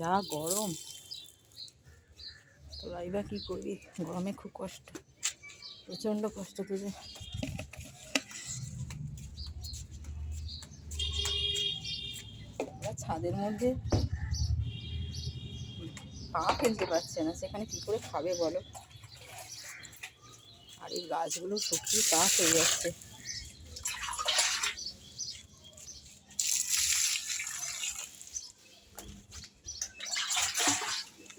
যা গরম। তো রাইবা কী করবি গরমে খুব কষ্ট। প্রচণ্ড কষ্ট তোদের ছাদের মধ্যে পা ফেলতে পারছে না, সেখানে কি করে খাবে বলো? আর এই গাছগুলো শুকিয়ে কাঠ হয়ে যাচ্ছে।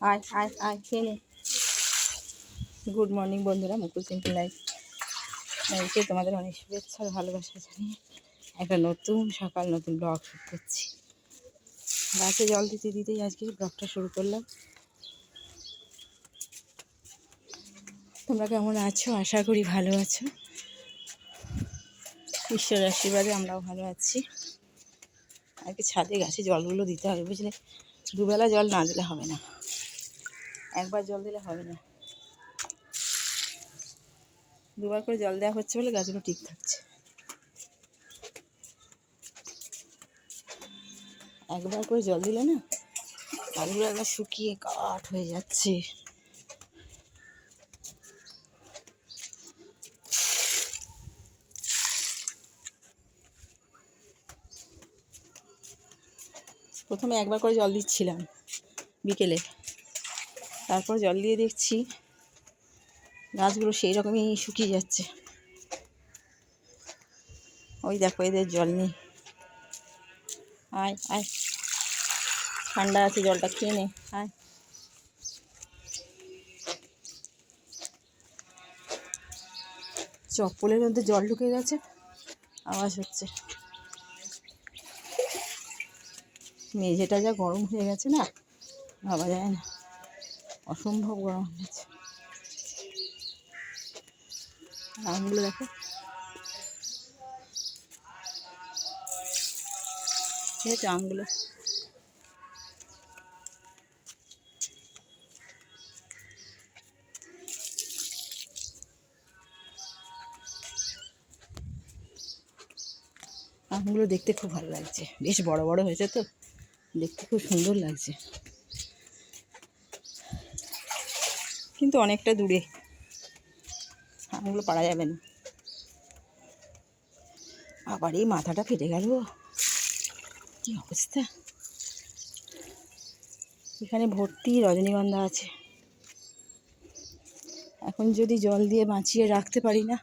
আয় আয় আয়, খেয়ে নে। গুড মর্নিং বন্ধুরা, মুকুল সিম্পল লাইফ। তোমাদের অনেক শুভেচ্ছা ভালোবাসা জানিয়ে একটা নতুন সকাল, নতুন ব্লগ শুরু করছি। গাছে জল দিতে দিতেই আজকে ব্লগটা শুরু করলাম। তোমরা কেমন আছো? আশা করি ভালো আছো। ঈশ্বর আশীর্বাদে আমরাও ভালো আছি। আজকে ছাদে গাছে জলগুলো দিতে হবে, বুঝলে? দুবেলা জল না দিলে হবে না। একবার জল দিলে হবে না। দুবার করে জল দেওয়া হচ্ছে বলে গাছগুলো ঠিক থাকছে। একবার করে জল দিলে না গাছগুলো একবার শুকিয়ে কাঠ হয়ে যাচ্ছে। প্রথমে একবার করে জল দিচ্ছিলাম বিকেলে। তারপর জল দিয়ে দেখছি গাছগুলো সেই রকমই শুকিয়ে যাচ্ছে। ওই দেখো এদের জল নেই। আয় আয়। ঠান্ডা আছে, জলটা খেয়ে নে, আয়। চপ্পলের মধ্যে জল ঢুকে গেছে, আওয়াজ হচ্ছে। মেঝেটা যা গরম হয়ে গেছে না, ভাবা যায় না। অসম্ভব গরম হয়েছে। আমগুলো দেখো। ঠিক আছে আমগুলো? আমগুলো দেখতে খুব ভালো লাগছে। বেশ বড় বড় হয়েছে তো। দেখতে খুব সুন্দর লাগছে। কিন্তু অনেকটা দূরে। আমগুলো পারা যাবে না। আবার এই মাথাটা ফেটে গেল। কি অবস্থা? এখানে ভর্তি রজনীগন্ধা আছে। এখন যদি জল দিয়ে বাঁচিয়ে রাখতে পারি না,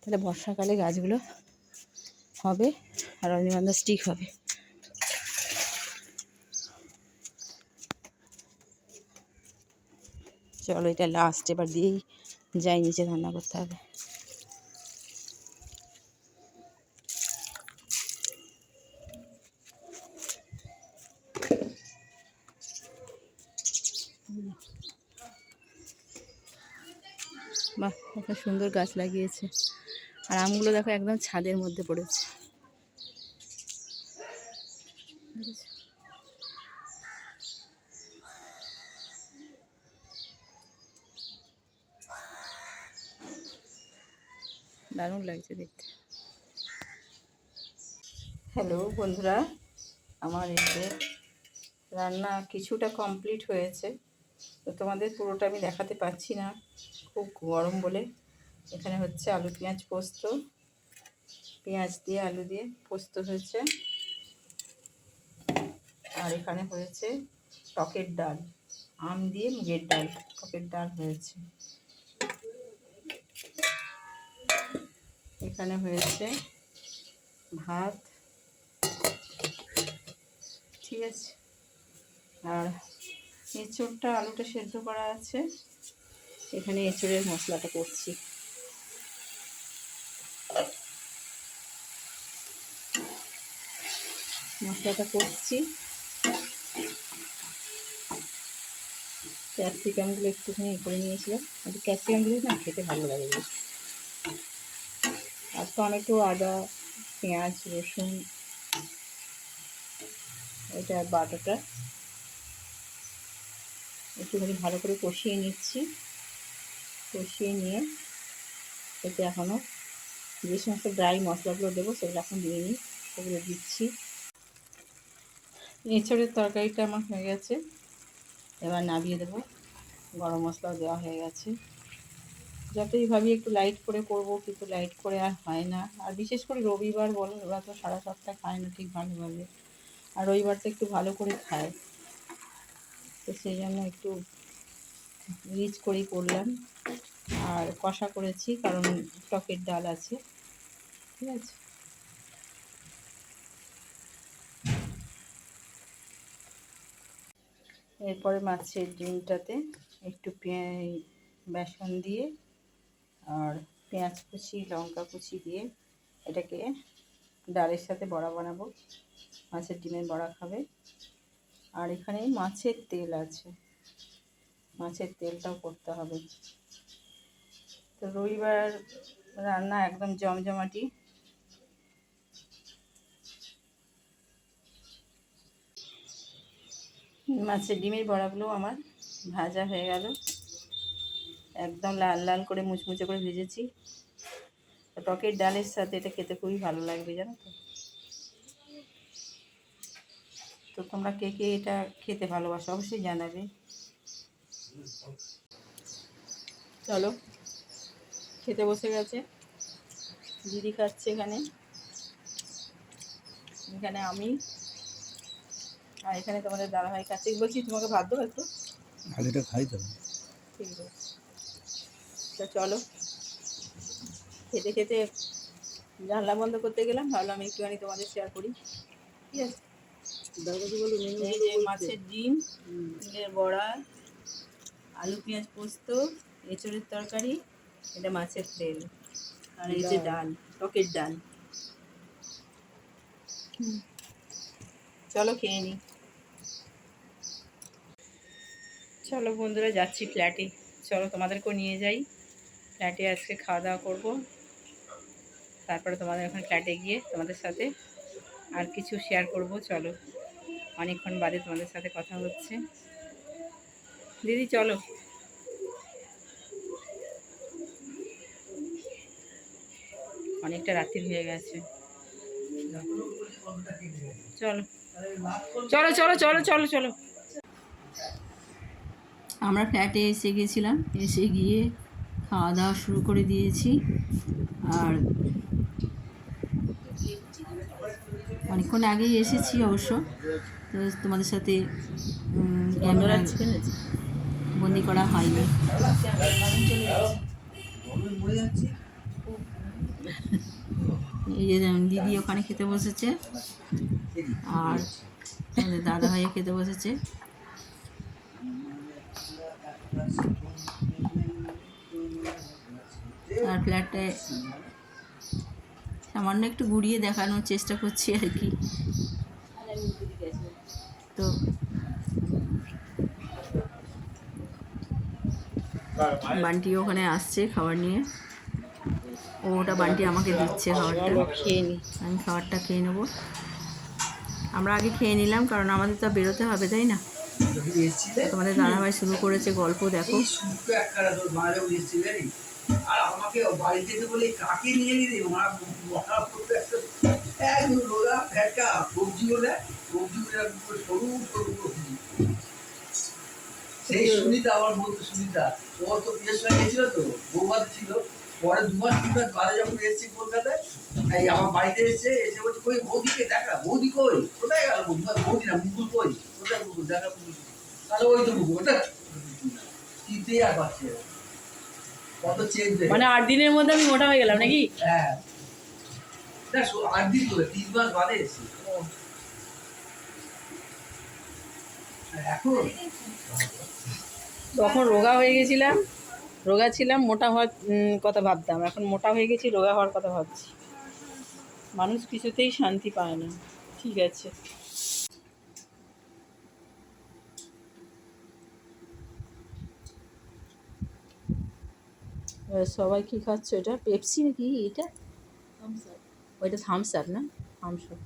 তাহলে বর্ষাকালে গাছগুলো হবে আর রজনীগন্ধা স্টিক হবে। চলো এটা লাস্ট এবার দিয়েই যাই, নিচে রান্না করতে হবে। বাহ, একটা সুন্দর গাছ লাগিয়েছে। আর আমগুলো দেখো একদম ছাদের মধ্যে পড়েছে দেখেছ? দারুণ লাগছে দেখতে। হ্যালো বন্ধুরা, আমার এতে রান্না কিছুটা কমপ্লিট হয়েছে। তো তোমাদের পুরোটা আমি দেখাতে পাচ্ছি না, খুব গরম বলে। এখানে হচ্ছে আলু পেঁয়াজ পোস্ত, পেঁয়াজ দিয়ে আলু দিয়ে পোস্ত হয়েছে। আর এখানে হয়েছে টকের ডাল, আম দিয়ে মুগের ডাল, টকের ডাল হয়েছে। এখানে হয়েছে ভাত। ঠিক আছে। আর এঁচড়টা, আলুটা সেদ্ধ করা আছে। এখানে এঁচড়ের মশলাটা করছি। মশলাটা করছি। ক্যাপসিকামগুলো একটুখানি করে নিয়েছিলাম। আর ক্যাপসিকামগুলো না খেতে ভালো লাগে আর টমেটো, আদা, পেঁয়াজ, রসুন, এটা বাটাটা একটুখানি ভালো করে কষিয়ে নিচ্ছি। কষিয়ে নিয়ে এতে এখনও যে সমস্ত ড্রাই মশলাগুলো দেবো সেগুলো এখন দিয়ে নিই, সেগুলো দিচ্ছি। এঁচড়ের তরকারিটা আমার হয়ে গেছে। এবার নামিয়ে দেবো। গরম মশলাও দেওয়া হয়ে গেছে। যতই ভাবি একটু লাইট করে করব, কিন্তু লাইট করে আর হয় না। আর বিশেষ করে রবিবার বলো ওরা তো সাড়ে সাতটা খায় না ঠিক ভালোভাবে। আর রবিবারটা একটু ভালো করে খায়। তো সেই জন্য একটু রিচ করেই করলাম। আর কষা করেছি, কারণ টকের ডাল আছে। ঠিক আছে? এরপরে মাছের ডিমটাতে একটু বেসন দিয়ে আর পেঁয়াজ কুচি, লঙ্কা কুচি দিয়ে এটাকে ডালের সাথে বড়া বানাবো। মাছের ডিমের বড়া খাবে। আর এখানে মাছের তেল আছে। মাছের তেলটাও করতে হবে। তো রবিবার রান্না একদম জমজমাটি। মাছের ডিমের বড়াগুলো আমার ভাজা হয়ে গেল। একদম লাল লাল করে মুচমুচে করে ভেজেছি। টকের ডালের সাথে এটা খেতে খুবই ভালো লাগবে জানো তো? তো তোমরা কে কে এটা খেতে ভালোবাসো অবশ্যই জানাবে। চলো খেতে বসে গেছে। দিদি খাচ্ছে এখানে। এখানে আমি। আর এখানে তোমাদের দাদাভাই খাচ্ছে। বলছি তোমাকে ভাত দেবো একটু? আলুটা খাই ঠিক আছে। তো চলো। খেতে খেতে জানলা বন্ধ করতে গেলাম ভাবলাম একটুখানি তোমাদের শেয়ার করি। ঠিক আছে? এই যে মাছের ডিম ডিমের বড়া আলু পেঁয়াজ পোস্ত এঁচড়ের তরকারি এটা মাছের তেল। আর এই যে ডাল টকের ডাল। চলো খেয়ে নিই চলো বন্ধুরা যাচ্ছি ফ্ল্যাটে চলো তোমাদেরকেও নিয়ে যাই। ফ্ল্যাটে আজকে খাওয়া দাওয়া করব। তারপরে তোমাদের এখন ফ্ল্যাটে গিয়ে তোমাদের সাথে আর কিছু শেয়ার করব, চলো। অনেকক্ষণ বাদে তোমাদের সাথে কথা হচ্ছে। দিদি, চলো। অনেকটা রাত্রি হয়ে গেছে। চলো। চলো চলো চলো চলো চলো। আমরা ফ্ল্যাটে এসে গেছিলাম। এসে গিয়ে খাওয়া দাওয়া শুরু করে দিয়েছি। আর অনেকক্ষণ আগেই এসেছি অবশ্য। তো তোমাদের সাথে বন্দি করা হয়নি। এই যে দিদি ওখানে খেতে বসেছে। আর দাদা ভাইও খেতে বসেছে। আর ফ্ল্যাটে সামান্য একটু ঘুরিয়ে দেখানোর চেষ্টা করছি আর কি। তো বান্টি ওখানে আসছে খাবার নিয়ে। ও ওটা বান্টি আমাকে দিচ্ছে খাবারটা। খেয়ে নি। আমি খাবারটা খেয়ে নেব। আমরা আগে খেয়ে নিলাম কারণ আমাদের তো বেরোতে হবে তাই না? তোমাদের দাদাভাই শুরু করেছে গল্প দেখো। আর আমাকে বাড়িতে যেতে বলে কাকে নিয়ে নিলি মা মহা করতে একটা একদম রোগা ফ্যাটকা সবজিও দেয় সবজিও সরু সরু সবজি সেই সুনিতা আমার বলতো সুনিতা ও তো বিয়ের সময় গেছিল তো বৌবাদ ছিল। পরে দু মাস তিন মাস বাদে যখন এসেছি কলকাতায় এই আমার বাড়িতে এসে এসে বলছে কই বৌদিকে দেখা বৌদি কই? কোথায় গেল বৌদি? বৌদি না মুকুল কই? কোথায় মুকুল? দেখা মুকুল তাহলে ওই তো মুকুল ওটা কিনতে আর পাচ্ছে না। কত চেঞ্জ মানে আট দিনের মধ্যে আমি মোটা হয়ে গেলাম নাকি? হ্যাঁ। আট দিন করে তিন মাস বাদে এসেছি। এখন? তখন রোগা হয়ে গেছিলাম রোগা ছিলাম মোটা হওয়ার কথা ভাবতাম। এখন মোটা হয়ে গেছি রোগা হওয়ার কথা ভাবছি। মানুষ কিছুতেই শান্তি পায় না। ঠিক আছে। সবাই কি খাচ্ছ এটা? পেপসি নাকি এটা? ওইটা থামস আপ না? থামস আপ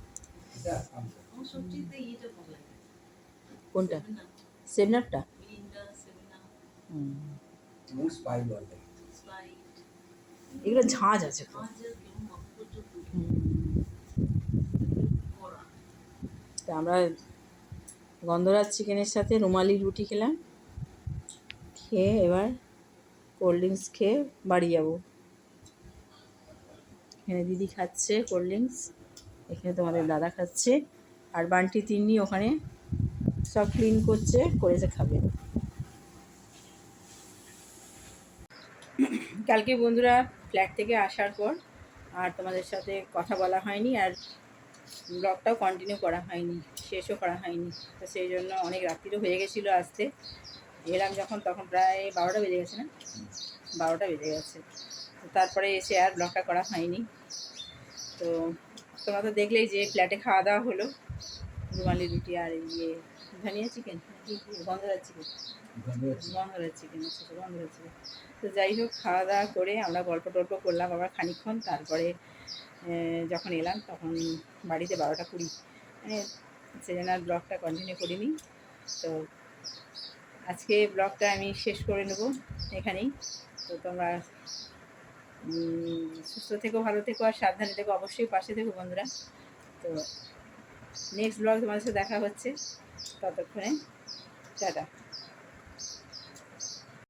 কোনটা? সেভেন আপটা মোস্ট পাই বলে। এগুলো ঝাঁঝ আছে তা আমরা গন্ধরাজ চিকেনের সাথে রুমালি রুটি খেলাম। খেয়ে এবার কোল্ড ড্রিঙ্কস খেয়ে বাড়ি যাব। এখানে দিদি খাচ্ছে কোল্ড ড্রিঙ্কস এখানে তোমাদের দাদা খাচ্ছে, আর বান্টি তিন্নি ওখানে সব ক্লিন করছে, করেছে খাবে। কালকে বন্ধুরা ফ্ল্যাট থেকে আসার পর আর তোমাদের সাথে কথা বলা হয়নি আর ব্লগটাও কন্টিনিউ করা হয়নি, শেষও করা হয়নি। তো সেই জন্য অনেক রাত্রিরও হয়ে গেছিল আসতে। এলাম যখন তখন প্রায় বারোটা বেজে গেছে না? বারোটা বেজে গেছে। তো তারপরে এসে আর ব্লগটা করা হয়নি। তো তোমরা তো দেখলেই যে ফ্ল্যাটে খাওয়া দাওয়া হলো। রুমালি রুটি আর ইয়ে ধনিয়া চিকেন? গন্ধরাজ চিকেন? গন্ধরাজ চিকেন। আচ্ছা আচ্ছা, গন্ধরাজ চিকেন। তো যাই হোক খাওয়া দাওয়া করে আমরা গল্প টল্প করলাম আবার খানিকক্ষণ। তারপরে যখন এলাম তখন বাড়িতে বারোটা কুড়ি। মানে সেজন্য আর ব্লগটা কন্টিনিউ করিনি। তো আজকে ব্লগটা আমি শেষ করে নেব এখানেই। তো তোমরা সুস্থ থেকো, ভালো থেকো আর সাবধানে থেকো, অবশ্যই পাশে থেকো বন্ধুরা। তো নেক্সট ব্লগ তোমাদের সাথে দেখা হচ্ছে ততক্ষণে। টাটা।